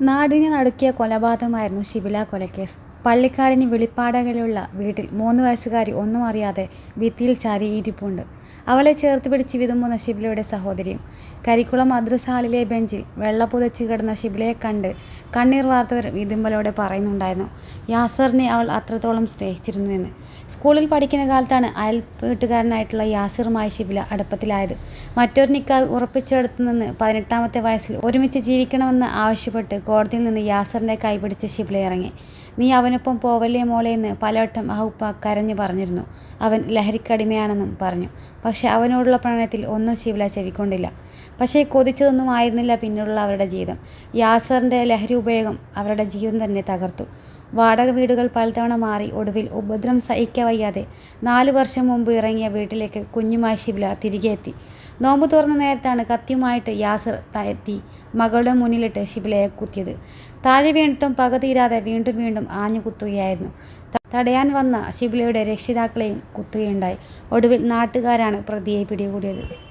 നാടിനെ നടുക്കിയ കൊലപാതകമായിരുന്നു ഷിബില കൊലക്കേസ്. പള്ളിക്കാടിന് വെളിപ്പാടകലുള്ള വീട്ടിൽ മൂന്ന് വയസ്സുകാരി ഒന്നും അറിയാതെ ഭിത്തിയിൽ ചാരി ഇരിപ്പുണ്ട്. അവളെ ചേർത്ത് പിടിച്ച് വിതുമ്പുന്ന ഷിബിലയുടെ സഹോദരിയും കരിക്കുളം മദ്രസ ഹാളിലെ ബെഞ്ചിൽ വെള്ള പുതച്ച് കിടന്ന ഷിബിലയെ കണ്ട് കണ്ണീർ വാർത്തവർ വിതുമ്പലോടെ പറയുന്നുണ്ടായിരുന്നു യാസറിനെ അവൾ അത്രത്തോളം സ്നേഹിച്ചിരുന്നു സ്നേഹിച്ചിരുന്നുവെന്ന്. സ്കൂളിൽ പഠിക്കുന്ന കാലത്താണ് അയൽ വീട്ടുകാരനായിട്ടുള്ള യാസിറുമായി ഷിബില അടുപ്പത്തിലായത്. മറ്റൊരു നിക്കാഹ് ഉറപ്പിച്ചെടുത്തു നിന്ന് പതിനെട്ടാമത്തെ വയസ്സിൽ ഒരുമിച്ച് ജീവിക്കണമെന്ന് ആവശ്യപ്പെട്ട് കോടതിയിൽ നിന്ന് യാസറിന്റെ കൈപിടിച്ച് ശിബില ഇറങ്ങി. നീ അവനൊപ്പം പോവല്ലേ മോളെ എന്ന് പലവട്ടം ഉപ്പ കരഞ്ഞു പറഞ്ഞിരുന്നു. അവൻ ലഹരിക്കടിമയാണെന്നും പറഞ്ഞു. പക്ഷെ അവനോടുള്ള പ്രണയത്തിൽ ഒന്നും ശിവല ചെവിക്കൊണ്ടില്ല. പക്ഷേ കൊതിച്ചതൊന്നും ആയിരുന്നില്ല പിന്നീടുള്ള അവരുടെ ജീവിതം. യാസറിന്റെ ലഹരി ഉപയോഗം അവരുടെ ജീവിതം തന്നെ തകർത്തു. വാടക വീടുകൾ പലതവണ മാറി ഒടുവിൽ ഉപദ്രം സഹിക്കവയ്യാതെ നാലു വർഷം മുമ്പ് ഇറങ്ങിയ വീട്ടിലേക്ക് കുഞ്ഞുമായി ശിബില തിരികെ എത്തി. നോമ്പ് തുറന്ന നേരത്താണ് കത്തിയുമായിട്ട് യാസർ എത്തി മകളുടെ മുന്നിലിട്ട് ശിബിലയെ കുത്തിയത്. താഴെ വീണിട്ടും പക തീരാതെ വീണ്ടും വീണ്ടും ആഞ്ഞു കുത്തുകയായിരുന്നു. തടയാൻ വന്ന ശിബിലയുടെ രക്ഷിതാക്കളെയും കുത്തുകയുണ്ടായി. ഒടുവിൽ നാട്ടുകാരാണ് പ്രതിയെ പിടികൂടിയത്.